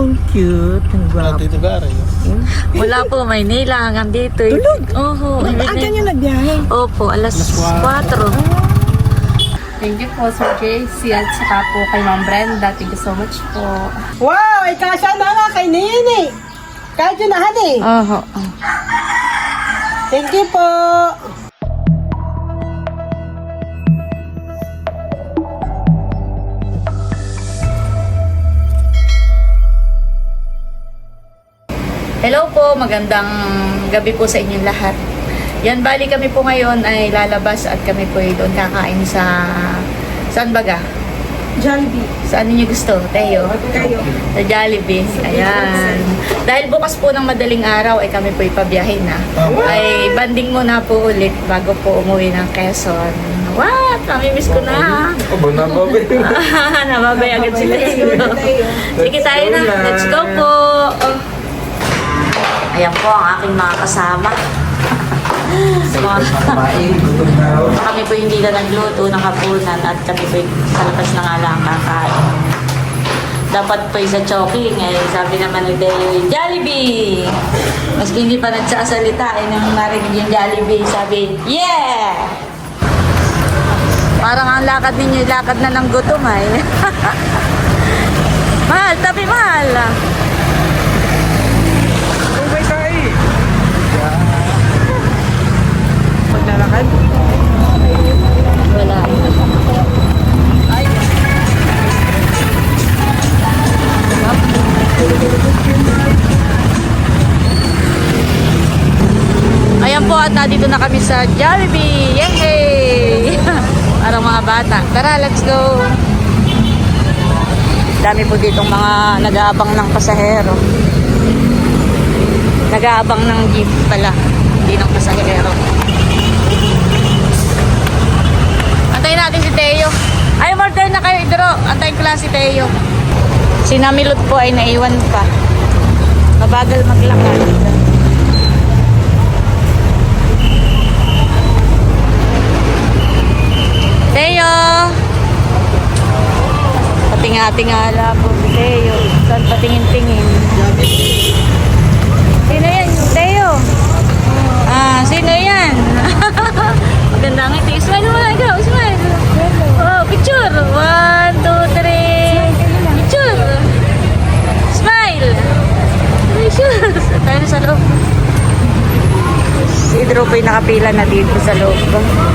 ang cute. Ang gwapo. Tito Gary. Wala po, Maynila hanggang dito. eh. Tulog? Oo. Ang aga niyo nagbiyahe. Opo, alas Alas 4. Thank you po, Sir JC, at saka po kay Ma'am Brenda. Thank you so much po. Wow! Ay kasya na nga kay Nini. Kahit yun na, honey. Oho. Thank you po. Hello po, magandang gabi po sa inyong lahat. Yan, bali kami po ngayon ay lalabas at kami po ay doon kakain sa... Saan baga? Jollibee. Saan ninyo gusto, Teo? Kayo. Sa Jollibee. Ayan. Dahil bukas po ng madaling araw ay kami po ipabiyahin na. Ay banding muna po ulit bago po umuwi ng Quezon. What? Mamimiss ko na. Aba, nababay. Nababay agad sila. Sige tayo na. Let's go po. Ayan po ang aking mga kasama. Kami po hindi na nagluto ng hapunan at kami po sa labas na nga lang kakain. Dapat po sa choking eh, sabi naman ni Deo, Jollibee! Maski hindi pa nagsasalita, eh, nang narinig yung Jollibee, sabi, Yeah! Parang ang lakad ninyo, lakad na ng gutom ay. mahal, tapi mahal. Umay tayo. Maglalakad. Wala. Ayan po at nandito na kami sa Jollibee. Yay! Parang mga bata. Tara, let's go. Dami po ditong mga nag-aabang ng pasahero. Nag-aabang ng jeep pala. Hindi ng pasahero. Antayin natin si Teo. Ay, order na kayo, Idro. Antayin ko lang si Teo. Si Namilot po ay naiwan pa. Mabagal maglakad. Teo! Patinga-tingala po si Teo. Saan patingin-tingin? Sino yan? Teo? Ah, sino yan? Maganda ang ngiti. Smile mo na ikaw. Smile. Oh, picture. One, two, three. Picture. Smile. Picture. Tayo na sa loob. Si Nakapila na dito sa loob.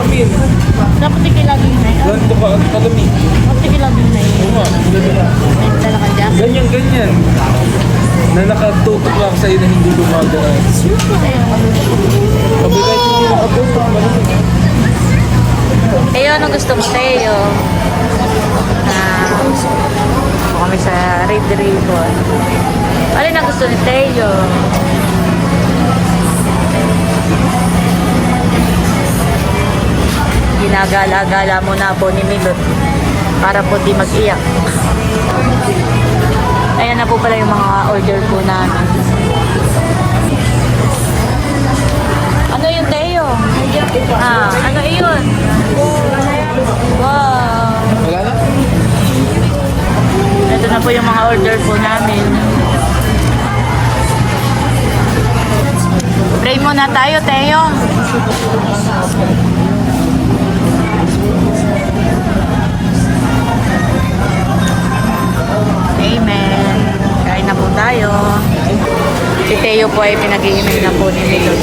Namin. Dapat ikilagin na yun. Ganito ka ang kalamig. Dapat ikilagin na yun. Oo dala ka dyan. Ganyan, ganyan. Na nakatutok lang sa'yo na hindi gumagana. Kahit hindi nakatutok. Teo, anong gusto mo, Teo? Ah, kami sa Red Ribbon. Alin ang gusto ni Teo? Ginagala-gala mo na po ni Milot para po di mag-iyak. Ayan na po pala yung mga order po namin. Ano yun, Teo? Ah, ano yun? Wow! Wala na? Ito na po yung mga order po namin. Pray muna tayo, Teo. Po ay pinag-iimay na po ni Milot.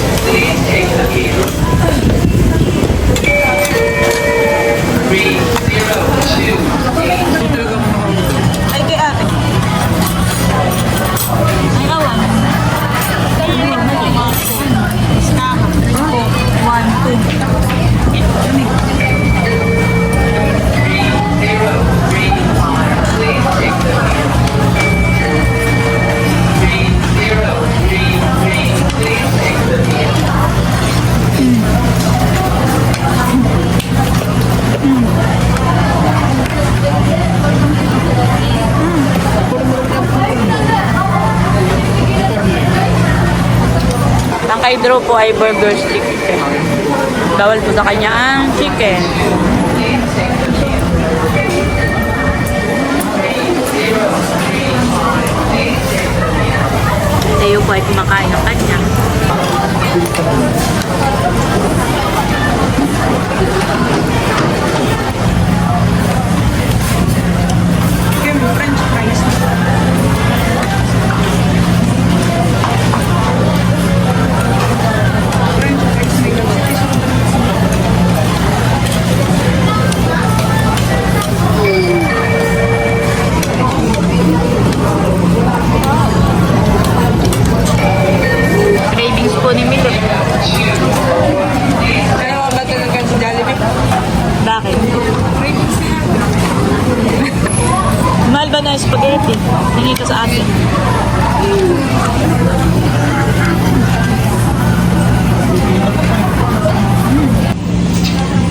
Drew po ay burger stick. Bawal po sa kanya ang chicken. Tayo po ay kumakain ng kanya. Cravings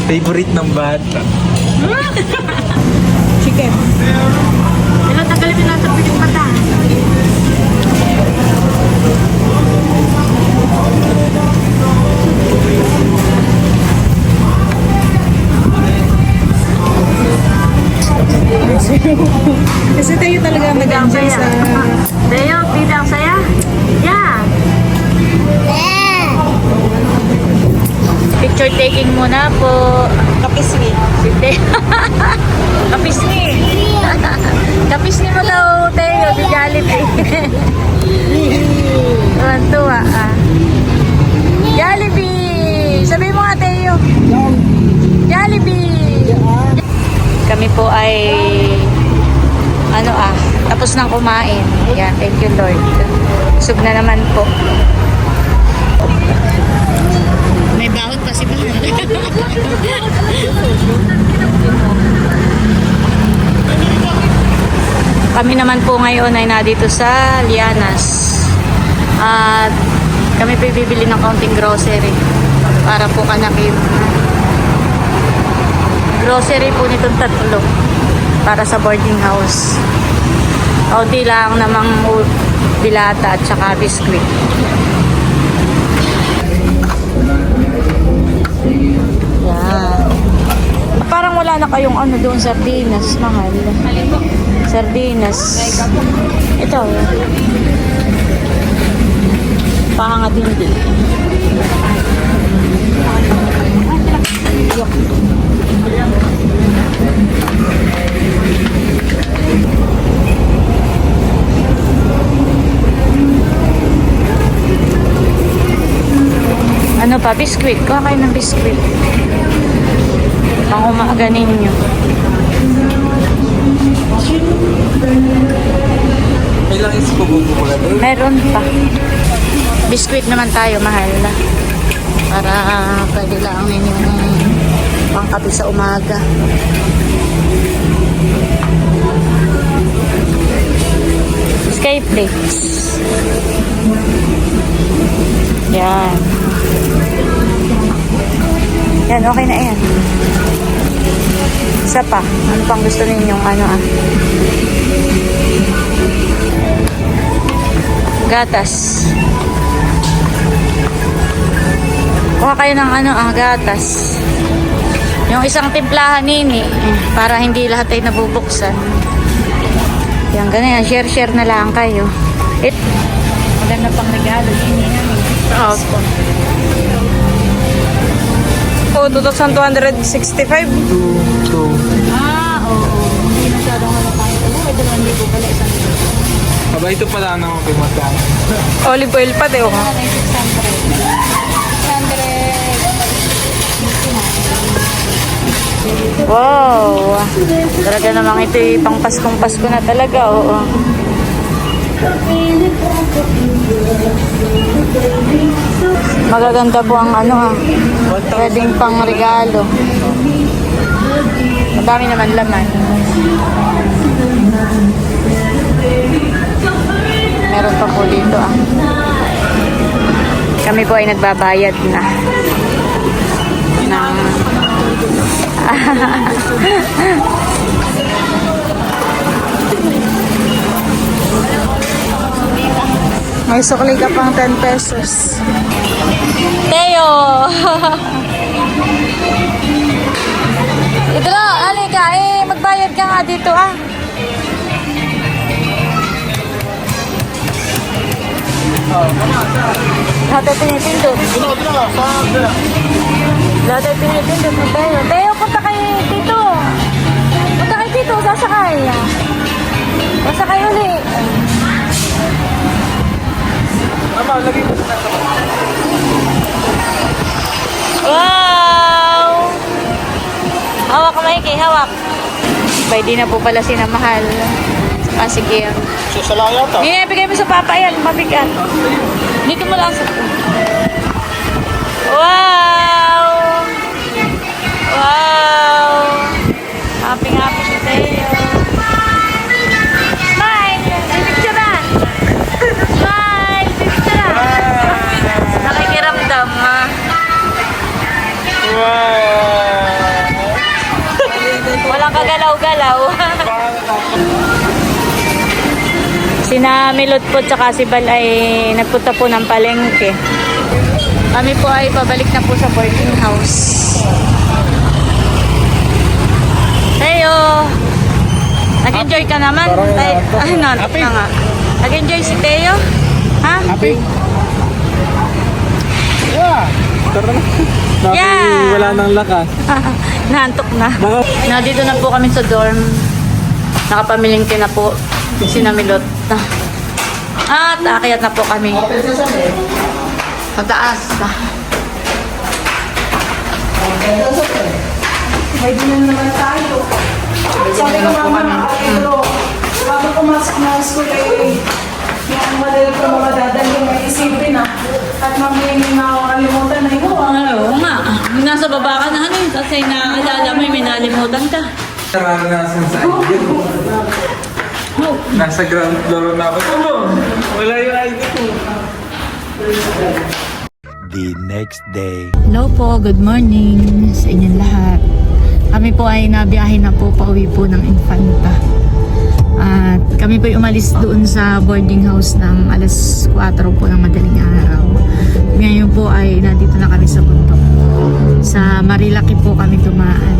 Favorite ng bata. Chicken. Kailan tagalin mo nasa piling mata? Kasi tayo talaga Bidang saya. Deo, bidang saya? Yeah. Picture taking muna po. Kapisngi. Si Teo. Kapisngi. Kapisngi mo daw, Teo, si Jollibee. Tuwan-tuwa ah. Jollibee! Sabi mo nga, Teo. Jollibee! Kami po ay ano ah, tapos nang kumain. Yan, thank you Lord. Sub na naman po. Kami naman po ngayon ay nadito sa Lianas. At kami po bibili ng kaunting grocery para po kanakin. Grocery po nitong tatlo para sa boarding house. Kaunti lang namang dilata at saka biskwit. Wala na kayong ano doon sardinas, mahal. Sardinas. Ito. Pahangat hindi. Yok. Ano pa? Biskwit. Kuha kayo ng biskwit. Pang umaga ninyo. May langis ko bubukula doon. Meron pa. Biskwit naman tayo, mahal na. Para pwede lang ninyong pangkapi sa umaga. Skyflakes. Yan. Yan, okay na yan. Isa pa. Ano pang gusto ninyong ano ah? Gatas. Kuha kayo ng ano ah, gatas. Yung isang timplahan nini, para hindi lahat ay nabubuksan. Yan, ganyan. Share-share na lang kayo. It, maganda pang regalo nini. Opo. Oh, 2,265. Two, two. Ah, oo. Hindi masyadong ano tayo. Ay, dalawang libo pala isang libo. Aba, ito pala naman kay magkano. Olive oil pa, Teo. Ah, 600. Wow! Talaga namang ito yung pang Paskong Pasko na talaga, oo. Magaganda po ang ano ha. Pwedeng pang regalo. Madami naman laman. Meron pa po dito ah. Kami po ay nagbabayad na. Ng May sukli ka pang 10 pesos. Teo! Ito na, halika. Eh, magbayad ka nga dito ah. Lahat ay pinipindot. Lahat ay pinipindot mo Teo. Teo, punta kay Tito. Punta kay Tito, sasakay. Sasakay uli. Tama, lagay mo sa Wow! Hawak ka maiki, hawak. Pwede na po pala sinamahal. Ah, sige. Susala yata. Hindi, bigay mo sa papa yan. Mabigat. Dito mo lang sa... Wow! Wow! Kagalaw-galaw. Sina Milot po tsaka si Bal ay nagpunta po ng palengke. Kami po ay pabalik na po sa boarding house. Teo! Nag-enjoy ka naman? Nantok. Ay, nantok na nga. Nag-enjoy si Teo? Ha? Happy? Yeah! Tara na. Yeah. wala nang lakas. Nantok na. Baka Nandito na po kami sa dorm. Nakapamilingke na po. Sinamilot na. At aakyat na po kami. Sa taas. Pwede na naman tayo. Sabi ko mama, pero bago pumasok na school ay yung madali ko mga dadalhin may isipin na at mamili na ako kalimutan na ah. Oo nga. Nasa baba ka na hanin. Kasi naaalala mo, may nalimutan ka. naranasan sa ID ko. Nasa ground floor na ako. Ano? Wala yung ID ko. the next day. Hello po, good morning sa inyong lahat. Kami po ay nabiyahe na po pauwi po ng Infanta. At kami po umalis doon sa boarding house ng alas 4 po ng madaling araw. Ngayon po ay nandito na kami sa bundok. Sa Marilaki po kami dumaan.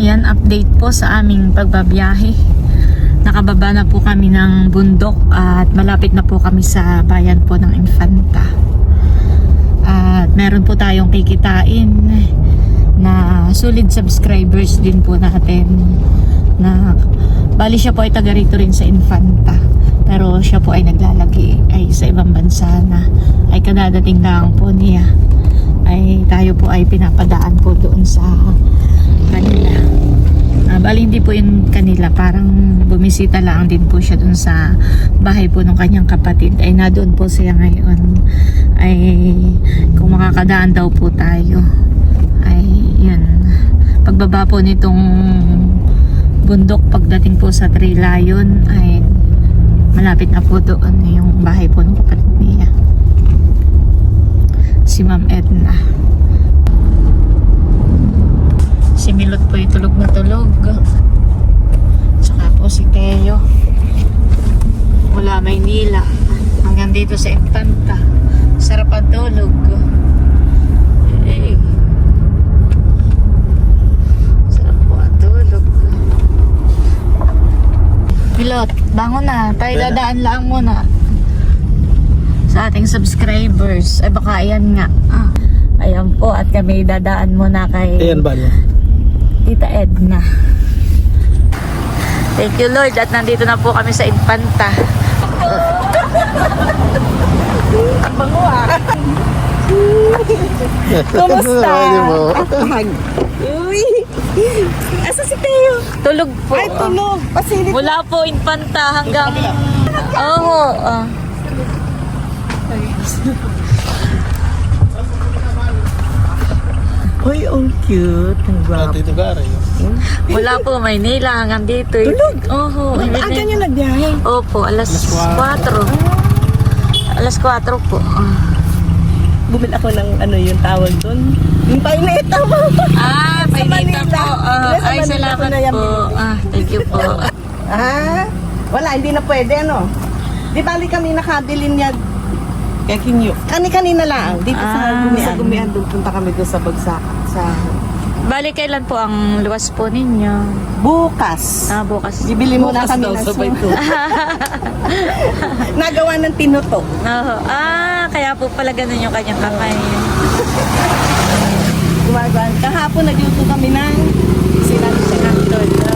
Yan, update po sa aming pagbabiyahe. Nakababa na po kami ng bundok at malapit na po kami sa bayan po ng Infanta. At meron po tayong kikitain na solid subscribers din po natin na bali siya po ay taga rito rin sa Infanta pero siya po ay naglalagi ay sa ibang bansa na ay kadadating lang po niya ay tayo po ay pinapadaan po doon sa bali hindi po yun kanila. Parang bumisita lang din po siya dun sa bahay po ng kanyang kapatid. Ay na doon po siya ngayon. Ay kung makakadaan daw po tayo. Ay yun. Pagbaba po nitong bundok pagdating po sa Tree Lion ay malapit na po doon yung bahay po ng kapatid niya. Si Ma'am Edna Si Milot po ay tulog na tulog. Saka po si Teo. Mula Maynila hanggang dito sa Infanta. Sarap ang tulog. Eh. Sarap po ang tulog. Milot, bangon na. Tayo dadaan lang muna. Sa ating subscribers. Ay baka ayan nga. Ah. Ayan po at kami dadaan muna kay Ayan ba yan? Tita Edna. Thank you Lord at nandito na po kami sa Infanta. Kumusta? Uy! Asa si Teo? Tulog po. Ay, tulog. Pasilip. Mula po Infanta hanggang... Oo. ah. Uy, ang cute. Ang gwapo. Dito gari. Mula po Maynila hanggang dito. Tulog? Oo. Ah, ganyan nagbiyahe. Opo, alas 4. Alas 4 po. Bumili ako ng ano yung tawag doon. Yung painita mo. Ah, painita Manila. po. Ah, sa ay. Salamat po. Ah, thank you po. Ah, wala, hindi na pwede, ano? Di bali kami nakabilin niya. Kaya kinyo. Kani-kanina lang. Dito sa Ah. gumian. Sa gumian, doon punta kami doon sa bagsak. Sa Bali, kailan po ang luwas po ninyo? bukas. Ah, bukas. Bibili muna kami ng sabay Nagawa ng tinutok. Oo. Ah, kaya po pala ganun yung kanyang kamay. Gumagawa. Kahapon nagluto kami ng sinabi siya ng todo.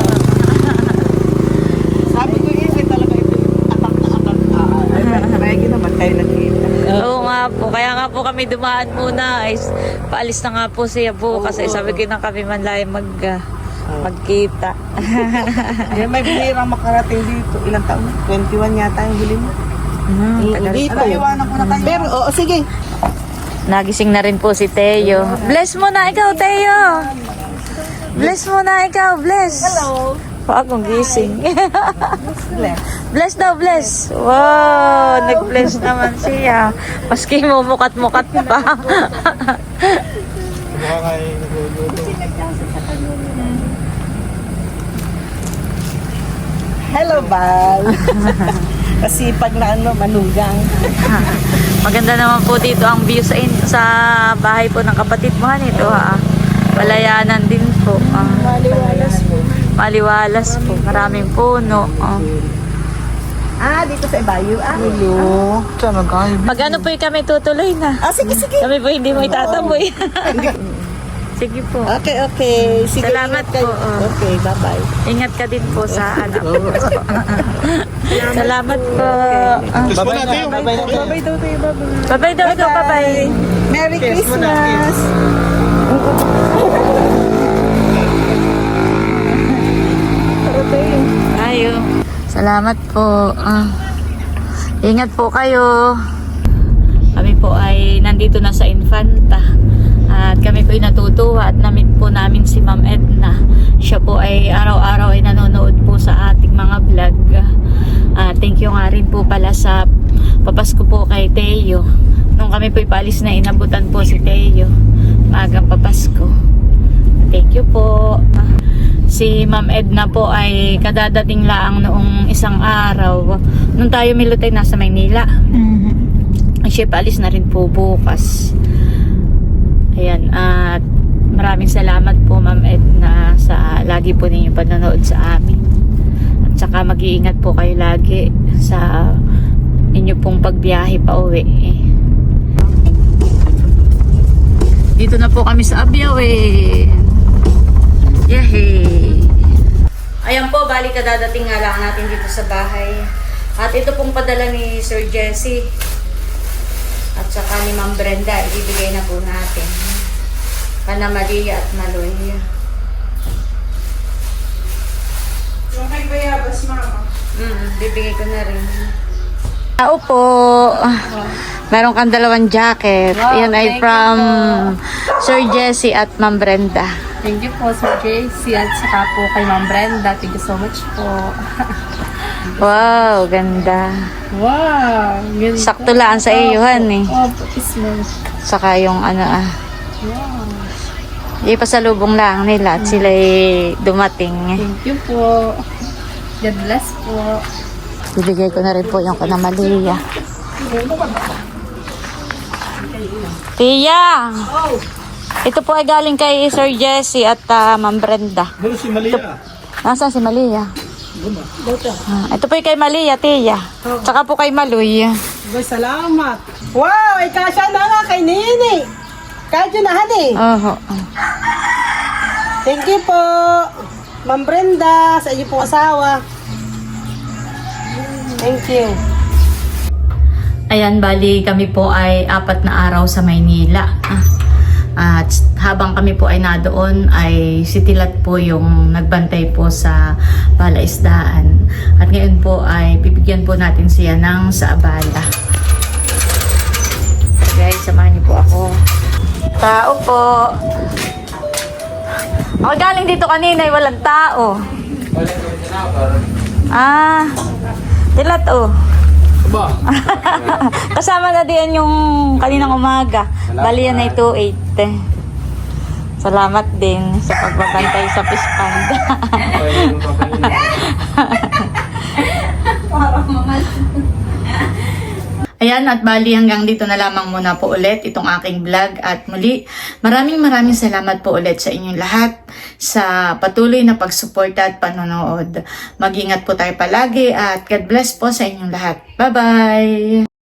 Sabi ko yun, eh, talaga ito yung atak na atak. Ah, ay, Maragi naman kayo nakita. Oo nga po. Kaya nga po kami dumaan muna. Is, paalis na nga po siya po. Kasi sabi ko na kami man lang mag, ah, magkita. Yan, may binirang makarating dito. Ilang taon? 21 yata yung huli mo. Hmm, tagal. Dito. Pero, oo, sige. Nagising na rin po si Teo. Bless mo na ikaw, Teo. Bless mo na ikaw, bless. Hello. Bagong gising. bless daw, bless. Wow, nag-bless naman siya. Maski mo mukat-mukat pa. Hello, Bal. Kasi pag na ano, manugang. Maganda naman po dito ang view sa, in- sa bahay po ng kapatid mo nito ha. Palayanan din po. Ah. Maliwalas po. Maraming puno. Ah. Ah, dito sa Ibayo. Ah, Hello. Kayo? Pag ano po kami tutuloy na. ah sige, sige. Kami po hindi mo itataboy. Sige po. Okay, okay. Sige, Salamat po, oh. Okay, bye-bye. Ingat ka din po sa anak. Salamat po. Ah, Bye-bye na. Bye-bye daw tayo. Bye-bye. Bye-bye daw ikaw. Bye-bye. Merry Christmas. Tayo. Salamat po. Ah, ingat po kayo. Kami po ay nandito na sa Infanta. At kami po ay natutuwa at namit po namin si Ma'am Edna. Siya po ay araw-araw ay nanonood po sa ating mga vlog. Ah, thank you nga rin po pala sa papasko po kay Teo. Nung kami po ipalis na inabutan po si Teo. Magang papasko. Thank you po. Ah, Si Ma'am Edna po ay kadadating laang noong isang araw. Nung tayo milutay nasa Maynila. Ay, Siya paalis na rin po bukas. Ayan, at maraming salamat po Ma'am Edna sa lagi po ninyo panonood sa amin. At saka mag-iingat po kayo lagi sa inyo pong pagbiyahe pa uwi. Dito na po kami sa Abyaw eh. Yehey! Ayan po, bali kadadating nga lang natin dito sa bahay. At ito pong padala ni Sir Jesse. At saka ni Ma'am Brenda, ibibigay na po natin. Kana Maria at Maloy. Yung kay Bayabas, mama. Mm, bibigay ko na rin. Tao po. Meron kang dalawang jacket. Wow, Yan ay from Sir Jesse at Ma'am Brenda. Thank you po, Sir JC, at saka po kay Ma'am Brenda. Thank you so much po. Wow, ganda. Wow! Ganda. Sakto lang sa iyo, han eh. Oh, patis mo. Saka yung ano ah. Wow. Ipasalubong lang nila at sila dumating. Thank you po. God bless po. Bibigay ko na rin po yung kana Malia. Tia! Ito po ay galing kay Sir Jesse at ah, Ma'am Brenda. Pero si Malia. Nasaan si Malia? Ah, ito po ay kay Malia, Tia. Tsaka po kay Maloy. Bye, salamat. Wow, ay kasya na nga kay Nini. Kahit yun na, honey. Oho. Thank you po. Ma'am Brenda, sa iyo pong asawa. Thank you. Ayan, bali kami po ay apat na araw sa Maynila. Ah, At habang kami po ay nadoon ay si Tilat po yung nagbantay po sa palaisdaan. At ngayon po ay bibigyan po natin siya ng sa abala. So guys, samahan niyo po ako. Tao po. Ako galing dito kanina ay walang tao. Ah, Tilat oh. Kasama na din yung kaninang umaga. Bali yan ay 2.8. Salamat din sa pagbabantay sa fish pond. Ayan at bali hanggang dito na lamang muna po ulit itong aking vlog at muli maraming maraming salamat po ulit sa inyong lahat sa patuloy na pagsuporta at panonood. Mag-ingat po tayo palagi at God bless po sa inyong lahat. Bye-bye!